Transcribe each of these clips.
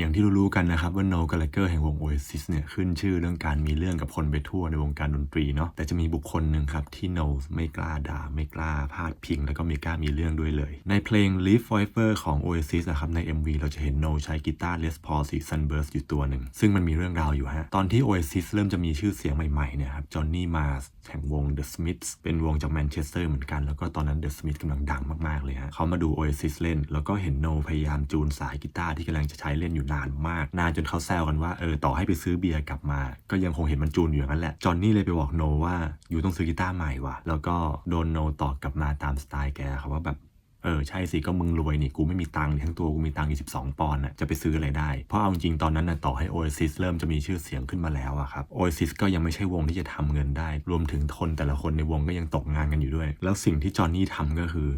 อย่างที่รู้ๆกันนะครับว่าโนกาลเกอร์แห่งวง Oasis เนี่ยขึ้นชื่อเรื่องการมีเรื่องกับคนไปทั่วในวงการดนตรีเนาะแต่จะมีบุคคลหนึ่งครับที่โนไม่กล้าด่าไม่กล้าพาดพิง แล้วก็ไม่กล้ามีเรื่องด้วยเลย ในเพลง Live Forever ของ Oasis นะครับใน MV เราจะเห็นโนใช้กีตาร์ Les Paul สี Sunburst อยู่ตัวหนึ่ง ซึ่งมันมีเรื่องราวอยู่ฮะ ตอนที่ Oasis เริ่มจะมีชื่อเสียงใหม่ๆเนี่ยครับจอห์นนี่มาสแห่งวง The Smiths เป็นวงจากแมนเชสเตอร์เหมือนกันแล้วก็ตอนนั้น The Smiths กำลังดังมากๆเลยฮะเขามาดู Oasis เล่น แล้วก็เห็นโนพยายามจูนสายกีตาร์ที่กำลังจะใช้เล่นอยู่นานมาก นานจนเขาแซวกันว่าเออต่อให้ไปซื้อเบียร์กลับมา ก็ยังคงเห็นมันจูนอยู่อย่างนั้นแหละ จอห์นนี่เลยไปบอกโนว่าอยู่ต้องซื้อกีตาร์ใหม่ว่ะ แล้วก็โดนโนตอบกลับมาตามสไตล์แกครับว่าแบบเออใช่สิก็มึงรวยนี่กูไม่มีตังค์ทั้งตัวกูมีตังค์อยู่12 ปอนด์น่ะจะไปซื้ออะไรได้ เพราะเอาจริงตอนนั้นน่ะต่อให้ Oasis เริ่มจะมีชื่อเสียงขึ้นมาแล้วอะครับ Oasis ก็ยังไม่ใช่วงที่จะทำเงินได้ รวมถึงคนแต่ละคนในวงก็ยังตกงานกันอยู่ด้วย แล้วสิ่งที่จอห์นนี่ทำก็คือ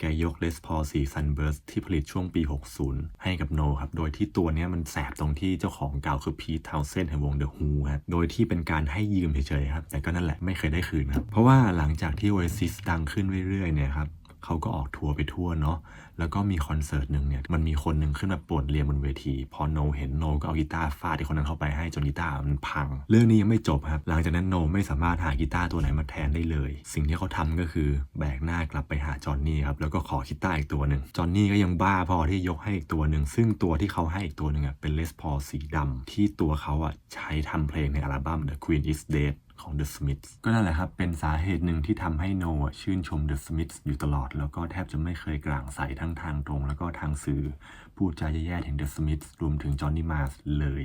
แกยก Les Paul สี Sunburst ที่ผลิตช่วงปี 60 ให้กับโนครับ โดยที่ตัวนี้มันแสบตรงที่เจ้าของเก่าคือพีททาวเซนแห่งวงเดอะฮูครับ โดยที่เป็นการให้ยืมเฉยๆครับ แต่ก็นั่นแหละไม่เคยได้คืนครับ เพราะว่าหลังจากที่ Oasis ดังขึ้นเรื่อยๆเนี่ยครับ เขาก็ออกทัวร์ไปทั่วเนาะแล้วก็มีคอนเสิร์ตหนึ่งเนี่ยมันมีคนหนึ่งขึ้นมาปวดเรียนบนเวที พอโนเห็นโนก็เอากีตาร์ฟาดที่คนนั้นเข้าไปให้จนกีตาร์มันพัง เรื่องนี้ยังไม่จบครับ หลังจากนั้นโนไม่สามารถหากีตาร์ตัวไหนมาแทนได้เลย สิ่งที่เขาทำก็คือแบกหน้ากลับไปหาจอห์นนี่ครับแล้วก็ขอกีตาร์อีกตัวหนึ่งจอห์นนี่ก็ยังบ้าพอที่ยกให้อีกตัวหนึ่งซึ่งตัวที่เขาให้อีกตัวหนึ่งอะเป็นเลสพอสีดำที่ตัวเขาอะใช้ทำเพลงในอัลบั้ม The Queen is Dead ของ The Smiths ก็นั่นแหละครับ เป็นสาเหตุหนึ่งที่ทำให้โน่ชื่นชม The Smiths อยู่ตลอด แล้วก็แทบจะไม่เคยกลางใส่ทั้งทางตรง แล้วก็ทางสื่อ พูดจาแย่ๆถึง The Smiths รวมถึงจอห์นนี่มาสเลย